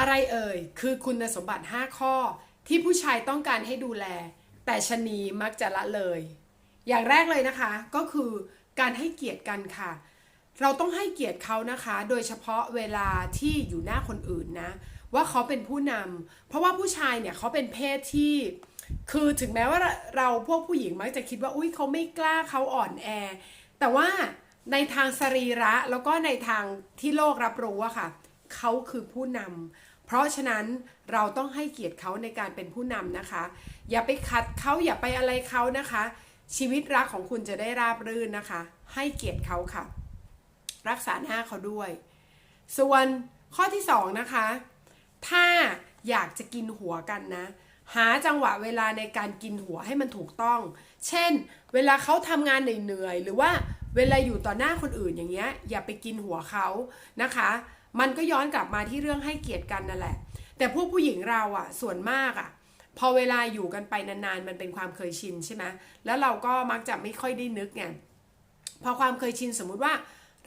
อะไรเอ่ย คือคุณสมบัติ 5 ข้อที่ผู้ชายต้องการให้ดูแล แต่ชะนีมักจะละเลย อย่างแรกเลยนะคะก็คือการให้เกียรติกันค่ะ เราต้องให้เกียรติเขานะคะ โดยเฉพาะเวลาที่อยู่หน้าคนอื่นนะว่าเขาเป็นผู้นำเพราะว่าผู้ชายเนี่ยเขาเป็นเพศที่ คือถึงแม้ว่าเราพวกผู้หญิงมักจะคิดว่าอุ้ยเขาไม่กล้าเขาอ่อนแอ แต่ว่าในทางสรีระแล้วก็ในทางที่โลกรับรู้อะค่ะ เขาคือผู้นำ เพราะฉะนั้นเราต้องให้เกียรติเขาในการเป็นผู้นำนะคะ อย่าไปขัดเขาอย่าไปอะไรเขานะคะ ชีวิตรักของคุณจะได้ราบรื่นนะคะ ให้เกียรติเขาค่ะ รักษาหน้าเขาด้วย ส่วนข้อที่สองนะคะ ถ้าอยากจะกินหัวกันนะ หาจังหวะเวลาในการกินหัวให้มันถูกต้อง เช่น เวลาเขาทำงานเหนื่อยๆหรือว่าเวลาอยู่ต่อหน้าคนอื่นอย่างเงี้ยอย่าไปกินหัวเขานะคะ มันก็ย้อนกลับมาที่เรื่องให้เกียรติกันนั่นแหละ แต่พวกผู้หญิงเราอะส่วนมากอะพอเวลาอยู่กันไปนานๆ มันเป็นความเคยชินใช่ไหมแล้วเราก็มักจะไม่ค่อยได้นึกไงพอความเคยชินสมมุติว่า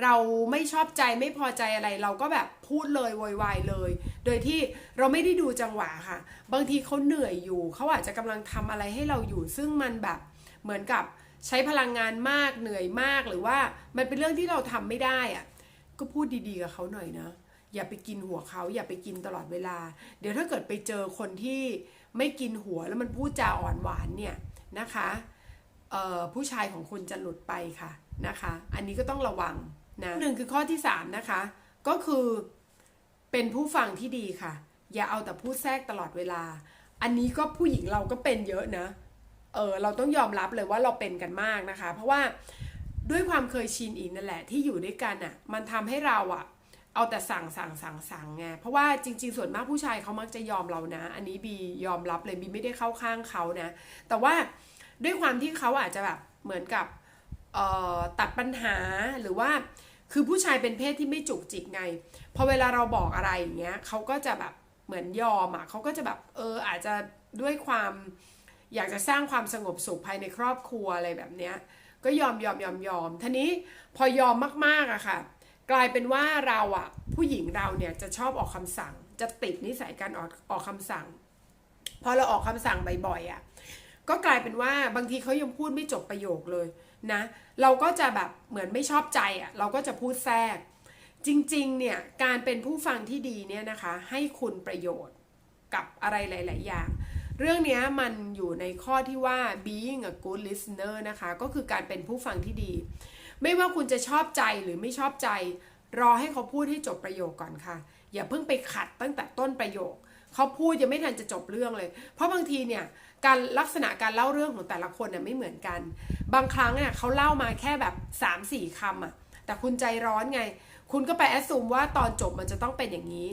เราไม่ชอบใจไม่พอใจอะไรเราก็แบบพูดเลยโวยวายเลย โดยที่เราไม่ได้ดูจังหวะค่ะ บางทีเขาเหนื่อยอยู่เขาอาจจะกำลังทำอะไรให้เราอยู่ ซึ่งมันแบบเหมือนกับใช้พลังงานมากเหนื่อยมากหรือว่ามันเป็นเรื่องที่เราทำไม่ได้อะ ก็พูดดีๆกับเขาหน่อยนะ อย่าไปกินหัวเขาอย่าไปกินตลอดเวลา เดี๋ยวถ้าเกิดไปเจอคนที่ไม่กินหัวแล้วมันพูดจาอ่อนหวานเนี่ยนะคะเอ่อผู้ชายของคุณจะหลุดไปค่ะนะคะ อันนี้ก็ต้องระวังนะหนึ่งคือข้อที่สามนะคะ ก็คือเป็นผู้ฟังที่ดีค่ะ อย่าเอาแต่พูดแทรกตลอดเวลา อันนี้ก็ผู้หญิงเราก็เป็นเยอะนะเออเราต้องยอมรับเลยว่าเราเป็นกันมากนะคะ เพราะว่า ด้วยความเคยชินอีกนั่นแหละที่อยู่ด้วยกันอะ่ะ มันทำให้เราอะ่ะ เอาแต่สั่งสั่งสั่งสั่งไงเพราะว่าจริง ๆ ส่วนมากผู้ชายเขามักจะยอมเรานะ อันนี้บียอมรับเลยบีไม่ได้เข้าข้างเขานะ แต่ว่าด้วยความที่เขาอาจจะแบบเหมือนกับเอ่อตัดปัญหาหรือว่าคือผู้ชายเป็นเพศที่ไม่จุกจิกไง พอเวลาเราบอกอะไรอย่างเงี้ยเขาก็จะแบบเหมือนยอมอะเขาก็จะแบบเอออาจจะด้วยความอยากจะสร้างความสงบสุขภายในครอบครัวอะไรแบบเนี้ย ก็ยอมยอมยอมยอมทีนี้พอยอมมากๆอะค่ะ กลายเป็นว่าเราอะผู้หญิงเราเนี่ยจะชอบออกคำสั่ง จะติดนิสัยการออกออกคำสั่ง พอเราออกคำสั่งบ่อยๆอะก็กลายเป็นว่าบางทีเขายังพูดไม่จบประโยคเลยนะ เราก็จะแบบเหมือนไม่ชอบใจอะเราก็จะพูดแทรก จริงๆเนี่ยการเป็นผู้ฟังที่ดีเนี่ยนะคะ ให้คุณประโยชน์กับอะไรหลาย ๆ อย่าง เรื่องนี้มันอยู่ในข้อที่ว่า being a good listener นะคะ ก็คือการเป็นผู้ฟังที่ดี ไม่ว่าคุณจะชอบใจหรือไม่ชอบใจ รอให้เขาพูดให้จบประโยคก่อนค่ะ อย่าเพิ่งไปขัดตั้งแต่ต้นประโยค เขาพูดยังไม่ทันจะจบเรื่องเลย เพราะบางทีเนี่ยการลักษณะการเล่าเรื่องของแต่ละคนเนี่ยไม่เหมือนกัน บางครั้งเนี่ยเขาเล่ามาแค่แบบ 3-4คำอะแต่คุณใจร้อนไง คุณก็ไปแอดซูมว่าตอนจบมันจะต้องเป็นอย่างนี้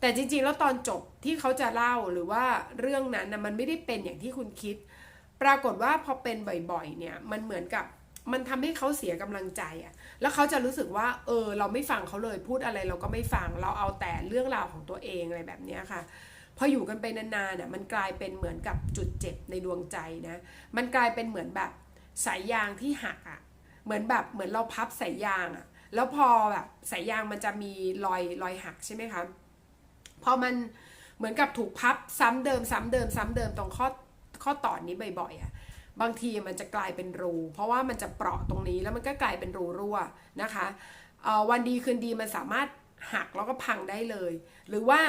แต่จริงๆ แล้วตอนจบที่เขาจะเล่าหรือว่าเรื่องนั้นนะมันไม่ได้เป็นอย่างที่คุณคิด ปรากฏว่าพอเป็นบ่อยๆ เนี่ยมันเหมือนกับมันทำให้เขาเสียกำลังใจอะแล้วเขาจะรู้สึกว่า เออ เราไม่ฟังเขาเลยพูดอะไรเราก็ไม่ฟังเราเอาแต่เรื่องราวของตัวเองอะไรแบบนี้ค่ะพออยู่กันไปนานๆน่ะมันกลายเป็นเหมือนกับจุดเจ็บในดวงใจนะ มันกลายเป็นเหมือนแบบสายยางที่หักอะ่ะ เหมือนแบบเหมือนเราพับสายยางอะ่ะ แล้วพอแบบสายยางมันจะมีรอยรอยหักใช่ไหมคะ พอมันเหมือนกับถูกพับซ้ำเดิมซ้ำเดิมซ้ำเดิมตรงข้อข้อต่อนนี้บ่อยๆอะ่ะบางทีมันจะกลายเป็นรู เพราะว่ามันจะเปราะตรงนี้แล้วมันก็กลายเป็นรูรั่วนะคะวันดีคืนดีมันสามารถหักแล้วก็พังได้เลย หรือว่า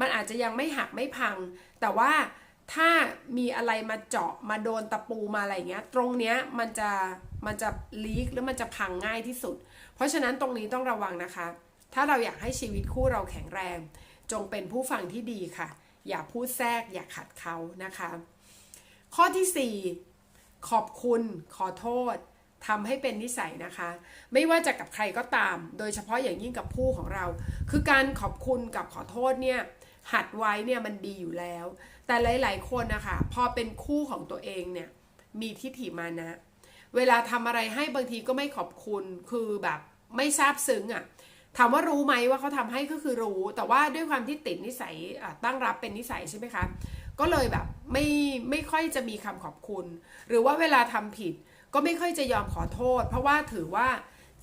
มันอาจจะยังไม่หักไม่พัง แต่ว่าถ้ามีอะไรมาเจาะมาโดนตะปูมาอะไรเงี้ย ตรงเนี้ยมันจะมันจะลีกหรือมันจะพังง่ายที่สุด เพราะฉะนั้นตรงนี้ต้องระวังนะคะ ถ้าเราอยากให้ชีวิตคู่เราแข็งแรง จงเป็นผู้ฟังที่ดีค่ะ อย่าพูดแทรกอย่าขัดเขานะคะ ข้อที่ 4 ขอบคุณขอโทษทำให้เป็นนิสัยนะคะ ไม่ว่าจะกับใครก็ตาม โดยเฉพาะอย่างยิ่งกับผู้ของเรา คือการขอบคุณกับขอโทษเนี่ยหัดไว้เนี่ยมันดีอยู่แล้ว แต่หลาย ๆ คนนะคะพอเป็นคู่ของตัวเองเนี่ยมีทิฏฐิมานะ เวลาทำอะไรให้บางทีก็ไม่ขอบคุณคือแบบไม่ซาบซึ้งอะ่ะ ถามว่ารู้ไหมว่าเขาทำให้ก็คือรู้ แต่ว่าด้วยความที่ติดนิสัยตั้งรับเป็นนิสัยใช่ไหมคะก็เลยแบบไม่ไม่ค่อยจะมีคำขอบคุณ หรือว่าเวลาทำผิดก็ไม่ค่อยจะยอมขอโทษ เพราะว่าถือว่า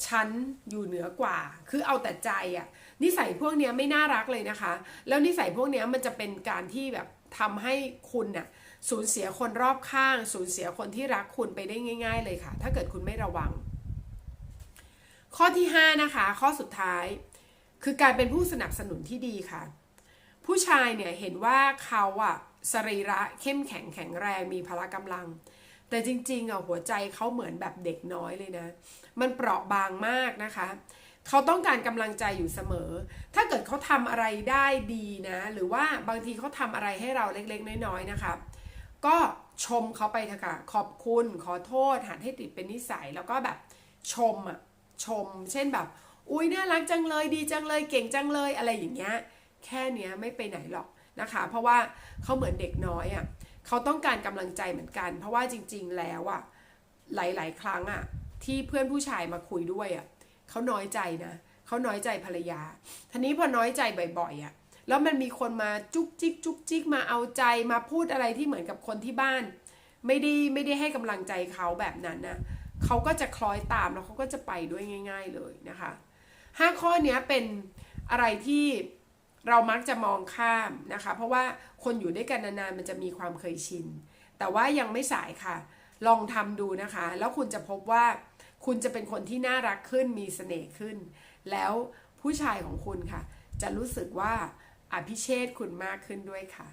ฉันอยู่เหนือกว่า คือเอาแต่ใจอะ่ะ นิสัยพวกนี้ไม่น่ารักเลยนะคะ แล้วนิสัยพวกนี้มันจะเป็นการที่แบบทำให้คุณน่ะสูญเสียคนรอบข้าง สูญเสียคนที่รักคุณไปได้ง่าย ๆ เลยค่ะ ถ้าเกิดคุณไม่ระวัง ข้อที่ 5 นะคะ ข้อสุดท้าย คือการเป็นผู้สนับสนุนที่ดีค่ะ ผู้ชายเนี่ยเห็นว่าเขาอะสรีระเข้มแข็งแข็งแรงมีพละกำลัง แต่จริงๆอะหัวใจเขาเหมือนแบบเด็กน้อยเลยนะ มันเปราะบางมากนะคะเขาต้องการกำลังใจอยู่เสมอ ถ้าเกิดเขาทำอะไรได้ดีนะ หรือว่าบางทีเขาทำอะไรให้เราเล็กๆ น้อยๆ นะคะ ก็ชมเขาไปเถอะค่ะ ขอบคุณ ขอโทษ หัดให้ติดเป็นนิสัย แล้วก็แบบชมอะ ชม เช่นแบบ อุ้ยน่ารักจังเลยดีจังเลยเก่งจังเลยอะไรอย่างเงี้ยแค่เนี้ยไม่ไปไหนหรอกนะคะ เพราะว่าเขาเหมือนเด็กน้อยอะ่ะเขาต้องการกำลังใจเหมือนกัน เพราะว่าจริง ๆ แล้วอะ่ะหลาย ๆ ครั้งอะ่ะที่เพื่อนผู้ชายมาคุยด้วยอะ่ะเขาน้อยใจนะเขาน้อยใจภรรยาทีนี้พอน้อยใจบ่อยๆอะ่ะแล้วมันมีคนมาจุกจิกจุกจิกมาเอาใจมาพูดอะไรที่เหมือนกับคนที่บ้าน ไม่ได้ไม่ได้ให้กำลังใจเขาแบบนั้นนะ เขาก็จะคล้อยตามแล้วเขาก็จะไปด้วยง่าย ๆเลยนะคะห้าข้อเนี้ยเป็นอะไรที่เรามักจะมองข้ามนะคะ เพราะว่าคนอยู่ด้วยกันนานๆมันจะมีความเคยชิน แต่ว่ายังไม่สายค่ะ ลองทำดูนะคะ แล้วคุณจะพบว่าคุณจะเป็นคนที่น่ารักขึ้นมีเสน่ห์ขึ้น แล้วผู้ชายของคุณค่ะ จะรู้สึกว่าอภิเชษคุณมากขึ้นด้วยค่ะ